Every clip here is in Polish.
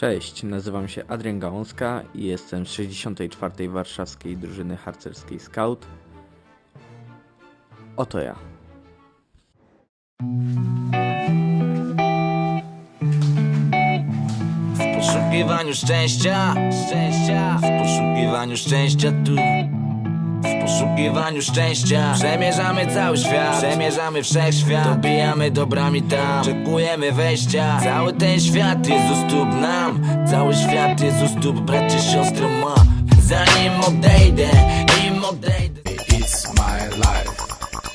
Cześć, nazywam się Adrian Gałązka i jestem z 64. Warszawskiej Drużyny Harcerskiej Scout. Oto ja. W poszukiwaniu szczęścia, szczęścia, w poszukiwaniu szczęścia tu. W poszukiwaniu szczęścia. Przemierzamy cały świat Przemierzamy wszechświat. Dobijamy dobrami tam Czekujemy wejścia. Cały ten świat jest u stóp nam. Cały świat jest u stóp bracie, siostry ma. Zanim odejdę Nim odejdę. It's my life.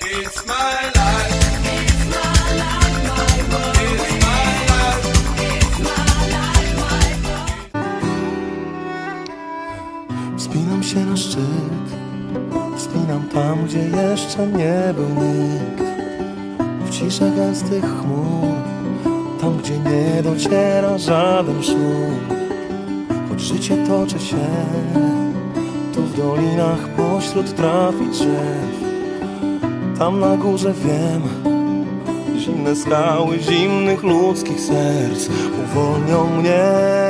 It's my life. Wspinam się na szczyt, wspinam tam, gdzie jeszcze nie był nikt. W ciszę gęstych chmur, tam, gdzie nie dociera żaden szum. Choć życie toczy się, tu w dolinach pośród traw i drzew. Tam na górze wiem, zimne skały zimnych ludzkich serc uwolnią mnie.